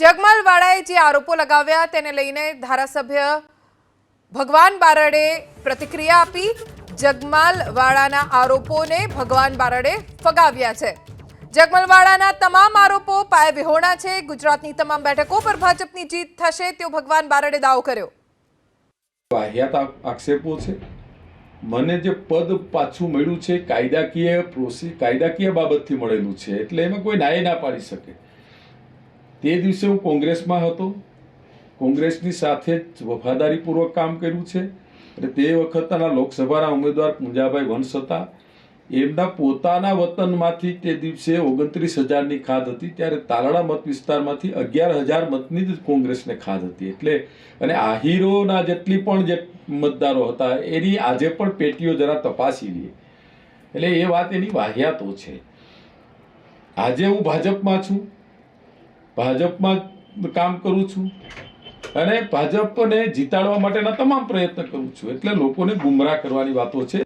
જગમાલવાળાએ જે આરોપો લગાવ્યા તેને લઈને ધારાસભ્ય ભગવાન બારડે પ્રતિક્રિયા આપી જગમાલવાળાના આરોપોને ભગવાન બારડે ફગાવ્યા છે. જગમલવાળાના તમામ આરોપો પાય વિહોણા છે. ગુજરાતની તમામ બેઠકો પર ભાજપની જીત થશે તેવો ભગવાન બારડે દાવો કર્યો. આક્ષેપો છે. મને જે પદ પાછું મળ્યું છે, કાયદાકીય પ્રોસી, કાયદાકીય બાબતથી મળેલું છે, એટલે એમાં કોઈ નાય ના પાડી શકે. તે દિવસે હું કોંગ્રેસમાં હતો. કોંગ્રેસની સાથે જ વફાદારીપૂર્વક કામ કર્યું છે અને તે વખતના લોકસભાના ઉમેદવાર પૂંજાભાઈ વંશ હતા. એમના પોતાના વતનમાંથી તે દિવસે ઓગણત્રીસ હજારની ખાધ હતી ત્યારે તાલાળા મત વિસ્તારમાંથી અગિયાર હજાર મતની જ કોંગ્રેસને ખાધ હતી. એટલે અને આહીરોના જેટલી પણ જે મતદારો હતા એની આજે પણ પેટીઓ જરા તપાસી લઈએ. એટલે એ વાત એની વાહિયાતો છે. આજે હું ભાજપમાં છું. ભાજપમાં કામ કરું છું અને ભાજપને જીતાડવા માટેના તમામ પ્રયત્ન કરું છું. એટલે લોકોને ગુમરાહ કરવાની વાતો છે.